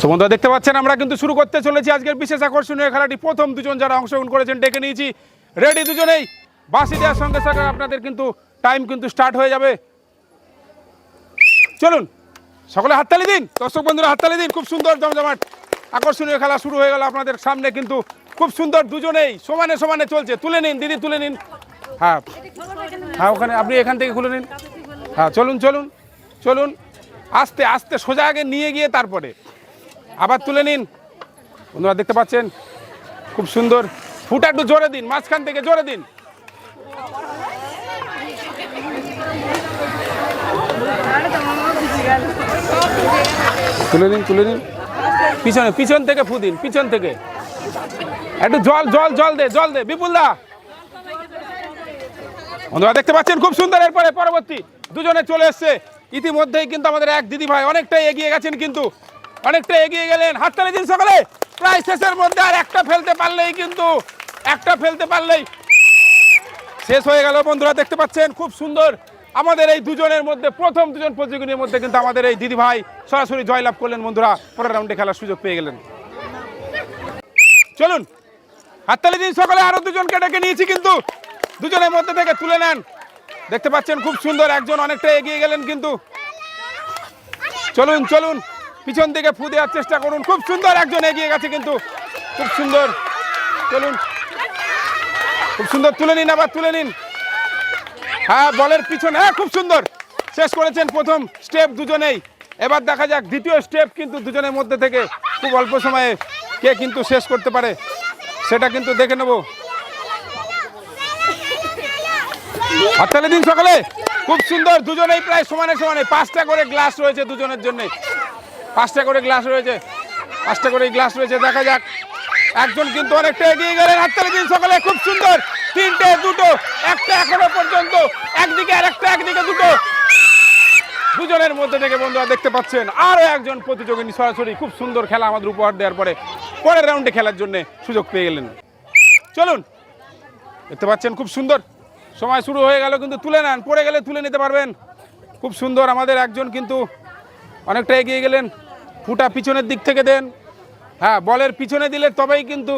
তো বন্ধুরা, দেখতে পাচ্ছেন, আমরা কিন্তু শুরু করতে চলেছি আজকের বিশেষ আকর্ষণীয় খেলাটি। প্রথম দুজন যারা অংশগ্রহণ করেছেন, ডেকে নিয়েছি। রেডি দুজনেই? বাসি দেওয়ার সঙ্গে সঙ্গে আপনাদের কিন্তু টাইম কিন্তু স্টার্ট হয়ে যাবে। চলুন, সকলে হাততালি দিন। দর্শক বন্ধুরা, হাততালি দিন। খুব সুন্দর জমজমাট আকর্ষণীয় খেলা শুরু হয়ে গেল আপনাদের সামনে কিন্তু। খুব সুন্দর দুজনেই, সমানে সমানে চলছে। তুলে নিন, দিদি, তুলে নিন। হ্যাঁ হ্যাঁ ওখানে আপনি এখান থেকে খুলে নিন। হ্যাঁ চলুন চলুন চলুন। আস্তে আস্তে সোজা আগে নিয়ে গিয়ে তারপরে। আবার তুলে নিন। বন্ধুরা, দেখতে পাচ্ছেন? খুব সুন্দর। ফুটা একটু জোরে দিন, মাঝখান থেকে জোরে দিন। তুলে নিন তুলে নিন। পিছনে, পিছন থেকে ফু দিন, পিছন থেকে। একটু জল জল জল দে জল দে, বিপুল দা। বন্ধুরা, দেখতে পাচ্ছেন? খুব সুন্দর। এরপরে পরবর্তী দুজনে চলে এসছে। ইতিমধ্যেই কিন্তু আমাদের এক দিদি ভাই অনেকটাই এগিয়ে গেছেন কিন্তু। অনেকটা এগিয়ে গেলেন, হাততালি দিন সকালে। প্রায় শেষের মধ্যে আর একটা ফেলতে পারলেই কিন্তু, একটা ফেলতে পারলেই শেষ হয়ে গেল। বন্ধুরা, দেখতে পাচ্ছেন, খুব সুন্দর। আমাদের এই দুজনের মধ্যে, প্রথম দুজন প্রতিযোগীর মধ্যে কিন্তু আমাদের এই দিদি ভাই সরাসরি জয়লাভ করলেন বন্ধুরা। পরের রাউন্ডে খেলার সুযোগ পেয়ে গেলেন। চলুন, হাততালি দিন সকালে, আরও দুজনকে ডেকে নিয়েছি কিন্তু দুজনের মধ্যে থেকে তুলে নেন। দেখতে পাচ্ছেন, খুব সুন্দর, একজন অনেকটা এগিয়ে গেলেন কিন্তু। চলুন চলুন। পিছন থেকে ফু দেওয়ার চেষ্টা করুন। খুব সুন্দর একজন এগিয়ে গেছে কিন্তু। খুব সুন্দর। চলুন। খুব সুন্দর তুলে নিন আবার, তুলে নিন। হ্যাঁ বলের পিছনে। হ্যাঁ খুব সুন্দর। শেষ করেছেন প্রথম স্টেপ দুজনেই। এবার দেখা যাক দ্বিতীয় স্টেপ কিন্তু দুজনের মধ্যে থেকে খুব অল্প সময়ে কে কিন্তু শেষ করতে পারে, সেটা কিন্তু দেখে নেব। হাততালি দিন সকালে। খুব সুন্দর, দুজনেই প্রায় সমানে সমানে। পাঁচটা করে গ্লাস রয়েছে দুজনের জন্য। পাঁচটা করে গ্লাস রয়েছে। পাঁচটা করে গ্লাস রয়েছে, দেখা যাক। একজন কিন্তু অনেকটা এগিয়ে গেলেন, হাততালি দিন সকালে, খুব সুন্দর। তিনটে, দুটো, একটা এখনও পর্যন্ত, একদিকে আর একটা, একদিকে দুটো। দুজনের মধ্যে থেকে বন্ধুরা দেখতে পাচ্ছেন আরও একজন প্রতিযোগিনী সরাসরি খুব সুন্দর খেলা আমাদের উপহার দেওয়ার পরে পরের রাউন্ডে খেলার জন্য সুযোগ পেয়ে গেলেন। চলুন, দেখতে পাচ্ছেন খুব সুন্দর। সময় শুরু হয়ে গেল, কিন্তু তুলে নেন, পড়ে গেলে তুলে নিতে পারবেন। খুব সুন্দর আমাদের একজন কিন্তু অনেকটা এগিয়ে গেলেন। ফুটা পিছনের দিক থেকে দেন। হ্যাঁ বলের পিছনে দিলে তবেই কিন্তু,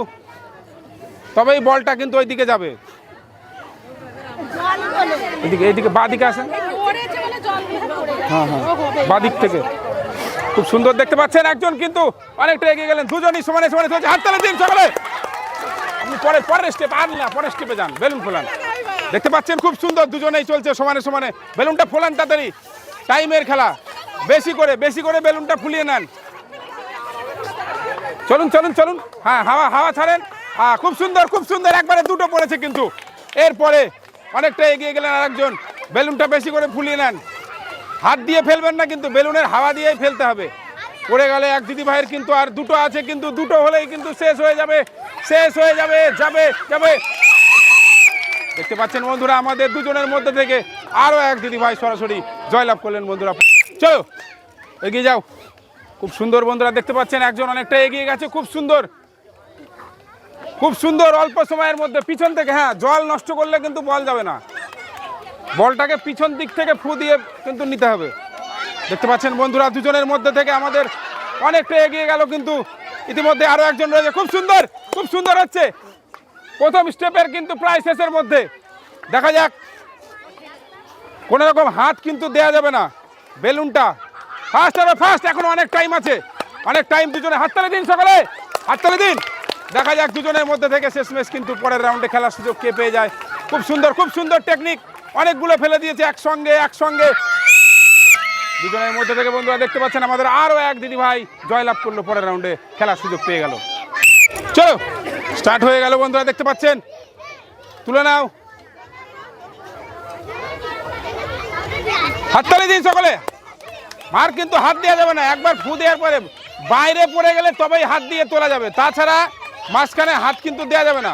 তবেই বলটা কিন্তু ওই দিকে যাবে। এদিকে এইদিকে বাঁ দিকে আসেন। হ্যাঁ হ্যাঁ থেকে। খুব সুন্দর দেখতে পাচ্ছেন একজন কিন্তু, অনেকটা এগিয়ে গেলেন। দুজনই সমানে সমানে চলছে। হাত তালে দিন সকালে। আপনি পরে, পরের স্টেপ আর না, পরের স্টেপে যান। বেলুন ফোলান। দেখতে পাচ্ছেন খুব সুন্দর, দুজনেই চলছে সমানে সমানে। বেলুনটা ফোলান তাড়াতাড়ি। টাইমের খেলা। বেশি করে বেশি করে বেলুনটা ফুলিয়ে নেন। চলুন চলুন চলুন। হ্যাঁ হাওয়া হাওয়া ছাড়েন। হ্যাঁ খুব সুন্দর খুব সুন্দর। একবারে দুটো পড়েছে কিন্তু। এরপরে অনেকটা এগিয়ে গেলেন আরেকজন। বেলুনটা বেশি করে ফুলিয়ে নেন। হাত দিয়ে ফেলবেন না কিন্তু বেলুনের হাওয়া দিয়েই ফেলতে হবে। পড়ে গেলে এক দিদি ভাইয়ের কিন্তু আর দুটো আছে, কিন্তু দুটো হলেই কিন্তু শেষ হয়ে যাবে। শেষ হয়ে যাবে যাবে যাবে। দেখতে পাচ্ছেন বন্ধুরা, আমাদের দুজনের মধ্যে থেকে আরও এক দিদি ভাই সরাসরি জয়লাভ করলেন বন্ধুরা। চলো, এগিয়ে যাও। খুব সুন্দর বন্ধুরা, দেখতে পাচ্ছেন একজন অনেকটা এগিয়ে গেছে, খুব সুন্দর। খুব সুন্দর অল্প সময়ের মধ্যে পিছন থেকে হ্যাঁ জল নষ্ট করলে কিন্তু বল যাবে না। বলটাকে পিছন দিক থেকে ফু দিয়ে কিন্তু নিতে হবে। দেখতে পাচ্ছেন বন্ধুরা, দুজনের মধ্যে থেকে আমাদের অনেকটা এগিয়ে গেল, কিন্তু ইতিমধ্যে আরও একজন রয়েছে। খুব সুন্দর খুব সুন্দর হচ্ছে। প্রথম স্টেপের কিন্তু প্রায় শেষের মধ্যে। দেখা যাক কোনো রকম হাত কিন্তু দেয়া যাবে না। বেলুনটা। ফার্স্ট হবে ফার্স্ট এখন অনেক টাইম আছে। অনেক টাইম দুজনে হাততালি দিন সকালে। হাততালি দিন। দেখা যাক দুজনের মধ্যে থেকে শেষ ম্যাচ কিন্তু পরের রাউন্ডে খেলার সুযোগ কে পেয়ে যায়। খুব সুন্দর খুব সুন্দর টেকনিক অনেকগুলো ফেলে দিয়েছে একসঙ্গে একসঙ্গে। দুজনের মধ্যে থেকে বন্ধুরা দেখতে পাচ্ছেন আমাদের আরও এক দিদি ভাই জয়লাভ করল পরের রাউন্ডে খেলার সুযোগ পেয়ে গেল। চলো স্টার্ট হয়ে গেল বন্ধুরা, দেখতে পাচ্ছেন? তুলে নাও। হাততালি দিন সকলে। মার কিন্তু হাত দেওয়া যাবে না, একবার ফু দেওয়ার পরে বাইরে পড়ে গেলে তবেই হাত দিয়ে তোলা যাবে। তাছাড়া মাঝখানে হাত কিন্তু দেওয়া যাবে না।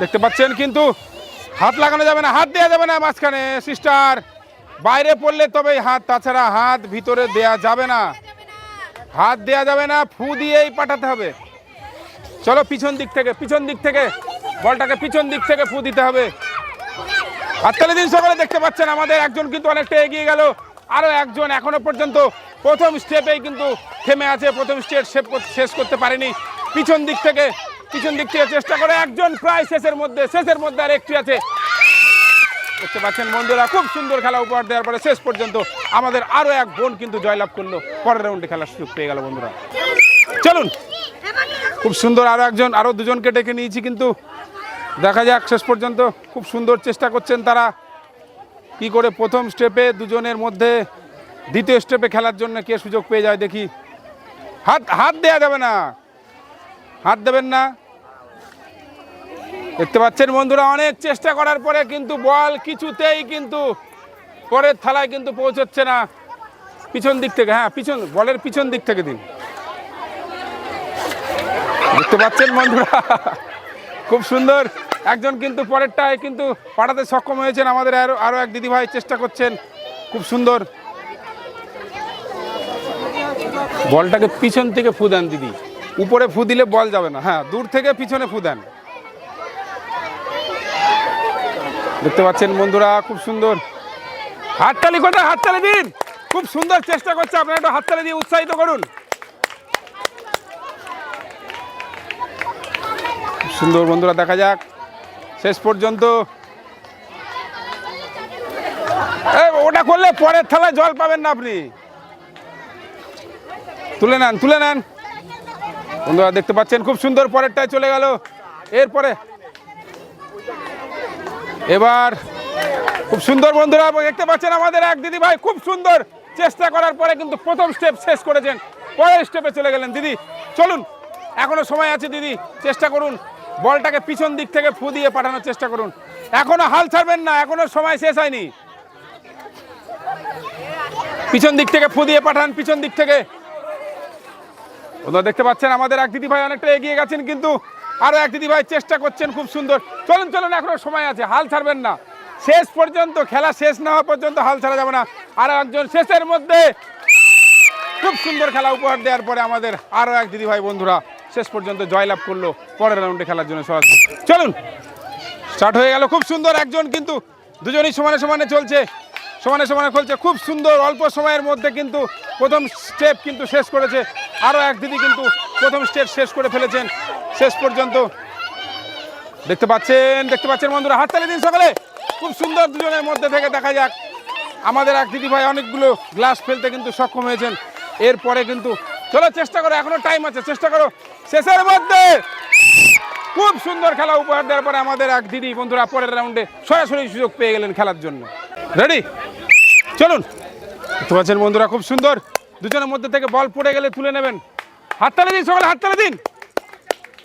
দেখতে পাচ্ছেন কিন্তু হাত লাগানো যাবে না, হাত দেওয়া যাবে না মাঝখানে, সিস্টার। বাইরে পড়লে তবেই হাত, তাছাড়া হাত ভিতরে দেয়া যাবে না। হাত দেয়া যাবে না, ফু দিয়েই পাঠাতে হবে। চলো পিছন দিক থেকে, পিছন দিক থেকে, বলটাকে পিছন দিক থেকে ফু দিতে হবে। হাততালি দিন সকালে, দেখতে পাচ্ছেন আমাদের একজন কিন্তু অনেকটা এগিয়ে গেল। আরও একজন এখনও পর্যন্ত প্রথম স্টেপেই কিন্তু থেমে আছে, প্রথম স্টেপ শেষ করতে পারেনি। পিছন দিক থেকে, পিছন দিক থেকে চেষ্টা করে, একজন প্রায় শেষের মধ্যে শেষের মধ্যে আর একটি আছে। দেখতে পাচ্ছেন বন্ধুরা, খুব সুন্দর খেলা উপহার দেওয়ার পরে শেষ পর্যন্ত আমাদের আরও এক বোন কিন্তু জয়লাভ করল। পরের রাউন্ডে খেলার সুযোগ পেয়ে গেল বন্ধুরা। চলুন। খুব সুন্দর আরও একজন আরও দুজনকে ডেকে নিয়েছি কিন্তু দেখা যাক, শেষ পর্যন্ত খুব সুন্দর চেষ্টা করছেন তারা। কি করে প্রথম স্টেপে দুজনের মধ্যে দ্বিতীয় স্টেপে খেলার জন্য কে সুযোগ পেয়ে যায় দেখি। হাত হাত দেয়া যাবে না। হাত দেবেন না। দেখতে পাচ্ছেন বন্ধুরা, অনেক চেষ্টা করার পরে কিন্তু বল কিছুতেই কিন্তু পরের থালায় কিন্তু পৌঁছচ্ছে না। পিছন দিক থেকে হ্যাঁ পিছন, বলের পিছন দিক থেকে দিন। দেখতে পাচ্ছেন বন্ধুরা খুব সুন্দর। একজন কিন্তু পরেরটায় কিন্তু পাঠাতে সক্ষম হয়েছেন। আমাদের আরও আরও এক দিদিভাই চেষ্টা করছেন। খুব সুন্দর। বলটাকে পিছন থেকে ফু দেন দিদি। উপরে ফু দিলে বল যাবে না। হ্যাঁ দূর থেকে পিছনে ফু দেন। দেখতে পাচ্ছেন বন্ধুরা, খুব সুন্দর। হাততালি কোথায়? হাততালি দিন। খুব সুন্দর চেষ্টা করছে। আপনারা একটু হাততালি দিয়ে উৎসাহিত করুন। সুন্দর বন্ধুরা, দেখা যাক। শেষ পর্যন্ত। ওটা করলে পরের থালায় জল পাবেন না আপনি। তুলে নেন তুলে নেন। বন্ধুরা, দেখতে পাচ্ছেন, খুব সুন্দর পরেরটায় চলে গেল। এরপরে এবার খুব সুন্দর বন্ধুরা, দেখতে পাচ্ছেন আমাদের এক দিদি ভাই খুব সুন্দর চেষ্টা করার পরে কিন্তু প্রথম স্টেপ শেষ করেছেন। পরের স্টেপে চলে গেলেন। দিদি, চলুন, এখনও সময় আছে দিদি, চেষ্টা করুন। বলটাকে পিছন দিক থেকে ফু দিয়ে পাঠানোর চেষ্টা করুন। এখনও হাল ছাড়বেন না, এখনও সময় শেষ হয়নি। পিছন দিক থেকে ফু দিয়ে পাঠান, পিছন দিক থেকে। বন্ধুরা দেখতে পাচ্ছেন, আমাদের এক দিদি ভাই অনেকটা এগিয়ে গেছেন, কিন্তু আরও এক দিদি ভাই চেষ্টা করছেন খুব সুন্দর। চলুন চলুন, এখনও সময় আছে, হাল ছাড়বেন না। শেষ পর্যন্ত, খেলা শেষ না হওয়া পর্যন্ত হাল ছাড়া যাবে না। আরও একজন শেষের মধ্যে। খুব সুন্দর খেলা উপহার দেওয়ার পরে আমাদের আরও এক দিদি ভাই বন্ধুরা। শেষ পর্যন্ত জয়লাভ করল পরের রাউন্ডে খেলার জন্য সরাসরি চলুন, স্টার্ট হয়ে গেল খুব সুন্দর একজন কিন্তু দুজনই সমানে সমানে চলছে। সমানে সমানে চলছে খুব সুন্দর অল্প সময়ের মধ্যে কিন্তু প্রথম স্টেপ কিন্তু শেষ করেছে। আরও এক দিদি কিন্তু প্রথম স্টেপ শেষ করে ফেলেছেন। শেষ পর্যন্ত দেখতে পাচ্ছেন দেখতে পাচ্ছেন বন্ধুরা, হাততালি দিন সকালে। খুব সুন্দর দুজনের মধ্যে থেকে দেখা যাক। আমাদের এক দিদি ভাই অনেকগুলো গ্লাস ফেলতে কিন্তু সক্ষম হয়েছেন। এরপরে কিন্তু, চলো চেষ্টা করো এখনও টাইম আছে, চেষ্টা করো। শেষের মধ্যে খুব সুন্দর খেলা উপহার দেওয়ার পরে আমাদের এক দিদি, বন্ধুরা পরের রাউন্ডে সরাসরি সুযোগ পেয়ে গেলেন খেলার জন্য। রেডি চলুন। পাচ্ছেন বন্ধুরা, খুব সুন্দর। দুজনের মধ্যে থেকে বল পড়ে গেলে তুলে নেবেন। হাততালি দিন, সকালে হাততালি দিন।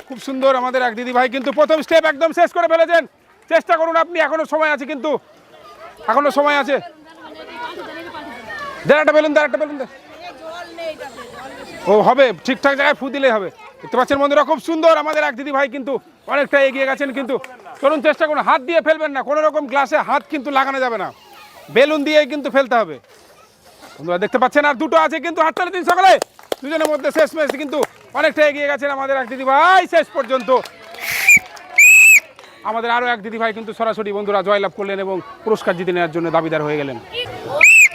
খুব সুন্দর আমাদের এক দিদি ভাই কিন্তু প্রথম স্টেপ একদম শেষ করে ফেলেছেন। চেষ্টা করুন আপনি, এখনও সময় আছে কিন্তু। এখনও সময় আছে। দেড় একটা বেলুন দেড় একটা বেলুন ও, হবে, ঠিকঠাক জায়গায় ফু দিলেই হবে। দেখতে পাচ্ছেন বন্ধুরা, খুব সুন্দর আমাদের এক দিদি ভাই কিন্তু অনেকটা এগিয়ে গেছেন, কিন্তু চলুন চেষ্টা করুন, হাত দিয়ে ফেলবেন না, কোনো রকম গ্লাসে হাত কিন্তু লাগানো যাবে না। বেলুন দিয়েই কিন্তু ফেলতে হবে। বন্ধুরা, দেখতে পাচ্ছেন, আর দুটো আছে কিন্তু হাততালি দিন সকালে। দুজনের মধ্যে শেষ ম্যাচ কিন্তু অনেকটা এগিয়ে গেছেন আমাদের এক দিদি ভাই শেষ পর্যন্ত। আমাদের আরও এক দিদি ভাই কিন্তু সরাসরি বন্ধুরা জয়লাভ করলেন এবং পুরস্কার জিতে নেওয়ার জন্য দাবিদার হয়ে গেলেন।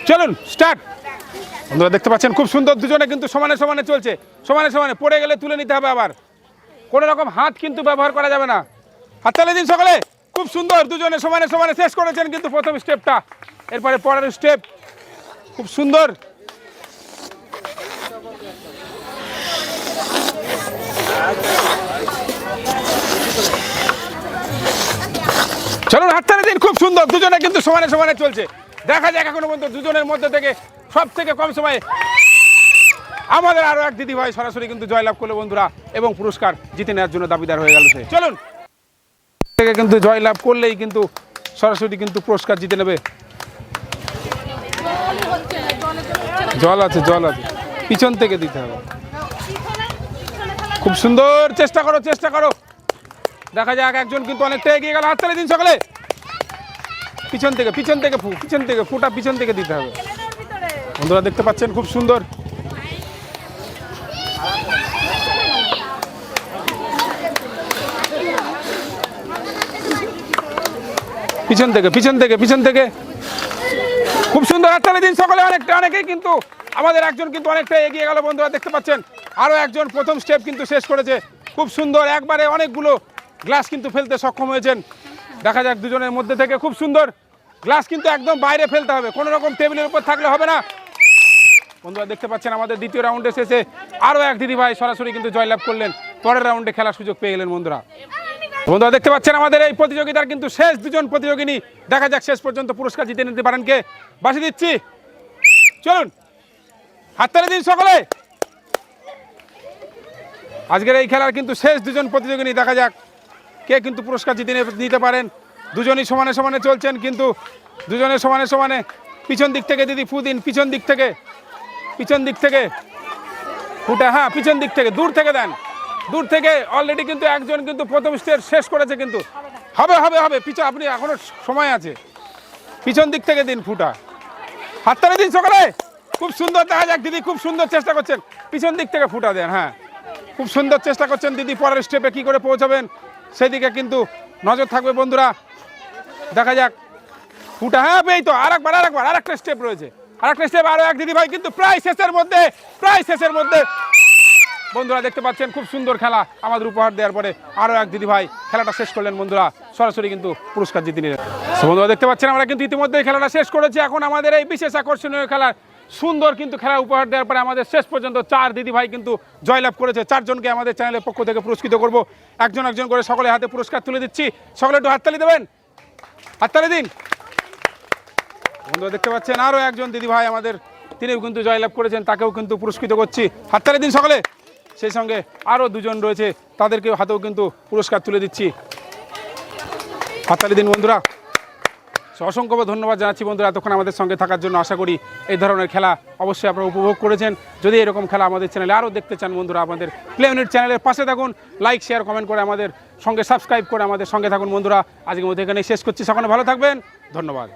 চলুন, স্টার্ট। বন্ধুরা, দেখতে পাচ্ছেন, খুব সুন্দর দুজনে কিন্তু সমানে সমানে চলছে। সমানে সমানে, পড়ে গেলে তুলে নিতে হবে আবার। কোনো রকম হাত কিন্তু ব্যবহার করা যাবে না। হাততালি দিন সকালে। খুব সুন্দর, দুজনে সমানে সমানে শেষ করেছেন কিন্তু প্রথম স্টেপটা। এরপরে পরের স্টেপ। খুব সুন্দর। চলুন হাততালি দিন। খুব সুন্দর, দুজনে কিন্তু সমানে সমানে চলছে। দেখা যাক এখনও পর্যন্ত দুজনের মধ্যে থেকে সব থেকে কম সময়ে আমাদের আরও এক দিদি ভাই সরাসরি কিন্তু জয়লাভ করল বন্ধুরা, এবং পুরস্কার জিতে নেওয়ার জন্য দাবিদার হয়ে গেল সে। চলুন। থেকে কিন্তু জয়লাভ করলেই কিন্তু সরাসরি কিন্তু পুরস্কার জিতে নেবে। জল আছে জল আছে। পিছন থেকে দিতে হবে। খুব সুন্দর চেষ্টা করো চেষ্টা করো। দেখা যাক একজন কিন্তু অনেকটা এগিয়ে গেল, হাততালি দিন সকালে। পিছন থেকে পিছন থেকে ফু, পিছন থেকে, ফুটা পিছন থেকে দিতে হবে। বন্ধুরা দেখতে পাচ্ছেন, খুব সুন্দর। পিছন থেকে পিছন থেকে পিছন থেকে। খুব সুন্দর হাততালি দিন সকলে অনেকটা অনেকেই কিন্তু, আমাদের একজন কিন্তু অনেকটা এগিয়ে গেল বন্ধুরা, দেখতে পাচ্ছেন। আরও একজন প্রথম স্টেপ কিন্তু শেষ করেছে। খুব সুন্দর, একবারে অনেকগুলো গ্লাস কিন্তু ফেলতে সক্ষম হয়েছেন। দেখা যাক দুজনের মধ্যে থেকে, খুব সুন্দর। গ্লাস কিন্তু একদম বাইরে ফেলতে হবে। কোনো রকম টেবিলের উপর থাকলে হবে না। বন্ধুরা দেখতে পাচ্ছেন আমাদের দ্বিতীয় রাউন্ডে শেষে আরও এক দিদি ভাই সরাসরি কিন্তু জয়লাভ করলেন। পরের রাউন্ডে খেলার সুযোগ পেয়ে গেলেন বন্ধুরা। বন্ধুরা দেখতে পাচ্ছেন আমাদের এই প্রতিযোগিতার কিন্তু শেষ দুজন প্রতিযোগিনী। দেখা যাক শেষ পর্যন্ত পুরস্কার জিতে নিতে পারেন কে। বাসি দিচ্ছি। চলুন হাততালি দিন সকলে। আজকের এই খেলার কিন্তু শেষ দুজন প্রতিযোগিনী। দেখা যাক কে কিন্তু পুরস্কার জিতে নিতে পারেন। দুজনই সমানে সমানে চলছেন কিন্তু দুজনের সমানে সমানে পিছন দিক থেকে দিদি ফুদিন পিছন দিক থেকে পিছন দিক থেকে। ফুটা হ্যাঁ পিছন দিক থেকে, দূর থেকে দেন। দূর থেকে অলরেডি কিন্তু একজন কিন্তু প্রথম স্টেজ শেষ করেছে কিন্তু। হবে হবে হবে, পিছন, আপনি এখনও সময় আছে। পিছন দিক থেকে দিন ফুটা। হাততালি দিন সকালে। খুব সুন্দর, দেখা যাক, দিদি খুব সুন্দর চেষ্টা করছেন। পিছন দিক থেকে ফুটা দেন হ্যাঁ। খুব সুন্দর চেষ্টা করছেন, দিদি পরের স্টেপে কি করে পৌঁছাবেন, সেদিকে কিন্তু নজর থাকবে বন্ধুরা। দেখা যাক, ফুটা হ্যাঁ এই তো আর একবার আর একবার আর একটা স্টেপ রয়েছে। আরেকটা স্টেপ আরও এক দিদি ভাই, কিন্তু প্রায় শেষের মধ্যে, প্রায় শেষের মধ্যে। বন্ধুরা দেখতে পাচ্ছেন, খুব সুন্দর খেলা আমাদের উপহার দেওয়ার পরে আরও এক দিদি ভাই খেলাটা শেষ করলেন বন্ধুরা। সরাসরি কিন্তু পুরস্কার জিতে নিলেন। বন্ধুরা দেখতে পাচ্ছেন, আমরা কিন্তু ইতিমধ্যে খেলাটা শেষ করেছি। এখন আমাদের এই বিশেষ আকর্ষণীয় খেলার সুন্দর কিন্তু খেলা উপহার দেওয়ার পরে আমাদের শেষ পর্যন্ত চার দিদি ভাই কিন্তু জয়লাভ করেছে। চারজনকে আমাদের চ্যানেলের পক্ষ থেকে পুরস্কৃত করব। একজন একজন করে সকলে হাতে পুরস্কার তুলে দিচ্ছি। সকলে একটু হাততালি দেবেন? হাততালি দিন। বন্ধুরা, দেখতে পাচ্ছেন আরও একজন দিদি ভাই আমাদের, তিনিও কিন্তু জয়লাভ করেছেন, তাকেও কিন্তু পুরস্কৃত করছি। হাততালি দিন সকলে। সেই সঙ্গে আরও দুজন রয়েছে, তাদেরকেও হাতেও কিন্তু পুরস্কার তুলে দিচ্ছি। হাততালি দিন বন্ধুরা। অসংখ্য ধন্যবাদ জানাচ্ছি বন্ধুরা, এতক্ষণ আমাদের সঙ্গে থাকার জন্য আশা করি এই ধরনের খেলা অবশ্যই আপনারা উপভোগ করেছেন। যদি এরকম খেলা আমাদের চ্যানেলে আরও দেখতে চান বন্ধুরা, আমাদের প্লে মিনিট চ্যানেলের পাশে থাকুন লাইক শেয়ার কমেন্ট করে আমাদের সঙ্গে সাবস্ক্রাইব করে আমাদের সঙ্গে থাকুন বন্ধুরা। আজকের মধ্যে এখানে শেষ করছি, সকলে ভালো থাকবেন, ধন্যবাদ।